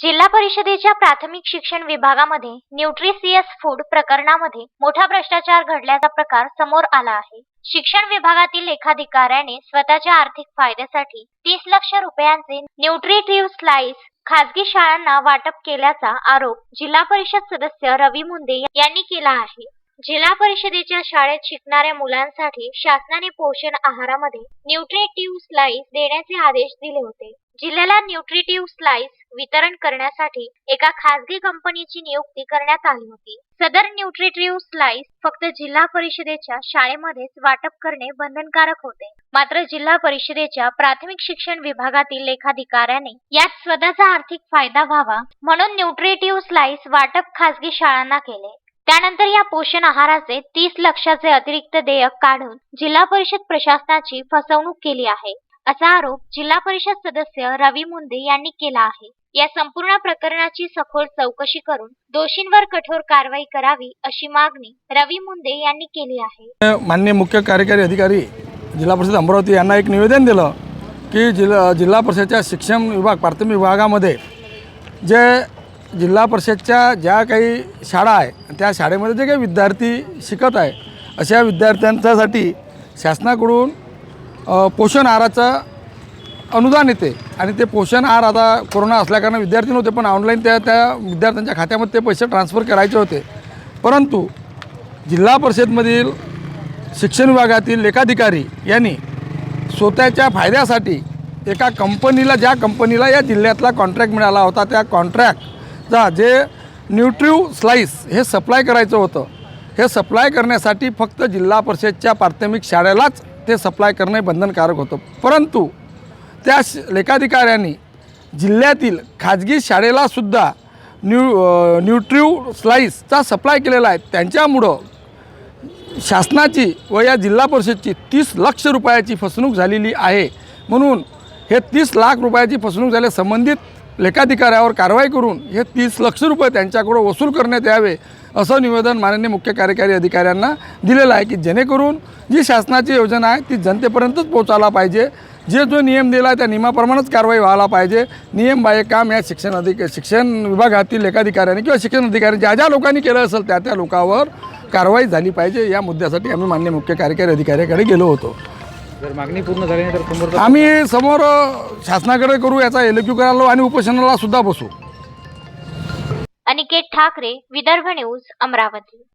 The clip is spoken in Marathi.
जिल्हा परिषदेच्या प्राथमिक शिक्षण विभागामध्ये न्यूट्रिसियस फूड प्रकरणामध्ये मोठा भ्रष्टाचार घडल्याचा प्रकार समोर आला आहे. शिक्षण विभागातील लेखाधिकाऱ्याने स्वतःच्या आर्थिक फायद्यासाठी तीस लक्ष रुपयांचे न्यूट्रिटिव्ह स्लाइस खासगी शाळांना वाटप केल्याचा आरोप जिल्हा परिषद सदस्य रवी मुंदे यांनी केला आहे. जिल्हा परिषदेच्या शाळेत शिकणाऱ्या मुलांसाठी शासनाने पोषण आहारामध्ये न्यूट्रिटिव्ह स्लाइस देण्याचे आदेश दिले होते. जिल्ह्याला न्यूट्रिटिव्ह स्लाइस वितरण करण्यासाठी एका खासगी कंपनीची नियुक्ती करण्यात आली होती. सदर न्यूट्रिटिव्ह स्लाइस फक्त जिल्हा परिषदेच्या शाळेमध्येच वाटप करणे बंधनकारक होते. मात्र जिल्हा परिषदेच्या प्राथमिक शिक्षण विभागातील लेखाधिकाऱ्याने यात स्वतःचा आर्थिक फायदा व्हावा म्हणून न्यूट्रिटिव्ह स्लाइस वाटप खासगी शाळांना केले. त्यानंतर या पोषण आहाराचे तीस लक्षाचे अतिरिक्त देयक काढून जिल्हा परिषद प्रशासनाची फसवणूक केली आहे. असा आरोप जिल्हा परिषद सदस्य रवी मुंदे यांनी केला आहे. या संपूर्ण प्रकरणाची सखोल चौकशी करून दोषींवर कठोर कारवाई करावी अशी मागणी रवी मुंदे यांनी केली आहे. माननीय मुख्य कार्यकारी अधिकारी जिल्हा परिषद अमरावती यांना एक निवेदन दिलं की जिल्हा जिल्हा परिषदच्या शिक्षण विभाग प्राथमिक विभागामध्ये जे जिल्हा परिषदच्या ज्या काही शाळा आहे त्या शाळेमध्ये जे काही विद्यार्थी शिकत आहे अशा विद्यार्थ्यांच्यासाठी शासनाकडून पोषण आहाराचं अनुदान येते. आणि ते पोषण आहार आता कोरोना असल्याकारणे विद्यार्थी नव्हते पण ऑनलाईन त्या त्या विद्यार्थ्यांच्या खात्यामध्ये ते पैसे ट्रान्सफर करायचे होते. परंतु जिल्हा परिषदमधील शिक्षण विभागातील लेखाधिकारी यांनी स्वतःच्या फायद्यासाठी एका कंपनीला ज्या कंपनीला या जिल्ह्यातला कॉन्ट्रॅक्ट मिळाला होता त्या कॉन्ट्रॅक्ट जे न्यूट्रिव स्लाईस हे सप्लाय करायचं होतं हे सप्लाय करण्यासाठी फक्त जिल्हा परिषदच्या प्राथमिक शाळेलाच ते सप्लाय करणे बंधनकारक होतं. परंतु त्या श लेखाधिकाऱ्यांनी जिल्ह्यातील खाजगी शाळेलासुद्धा न्यू न्यूट्रिव स्लाईसचा सप्लाय केलेला आहे. त्यांच्यामुळं शासनाची व या जिल्हा परिषदची तीस लक्ष रुपयाची फसवणूक झालेली आहे. म्हणून हे तीस लाख रुपयाची फसवणूक झाल्या संबंधित लेखाधिकाऱ्यावर कारवाई करून हे तीस लक्ष रुपये त्यांच्याकडून वसूल करण्यात यावे असं निवेदन माननीय मुख्य कार्यकारी अधिकाऱ्यांना दिलेलं आहे की जेणेकरून जी शासनाची योजना आहे ती जनतेपर्यंतच पोहोचायला पाहिजे जे जो नियम दिला आहे त्या नियमाप्रमाणेच कारवाई व्हायला पाहिजे. नियम बाह्य काम या शिक्षण अधिक शिक्षण विभागातील लेखाधिकाऱ्यांनी किंवा शिक्षण अधिकारी ज्या ज्या लोकांनी केलं असेल त्या त्या लोकांवर कारवाई झाली पाहिजे या मुद्द्यासाठी आम्ही मान्य मुख्य कार्यकारी अधिकाऱ्याकडे गेलो होतो. जर मागणी पूर्ण झाली नाही तर समोर आम्ही समोर शासनाकडे करू याचा एल क्यू करायला आणि उपोषणाला सुद्धा बसू. अनिकेत ठाकरे विदर्भ न्यूज अमरावती.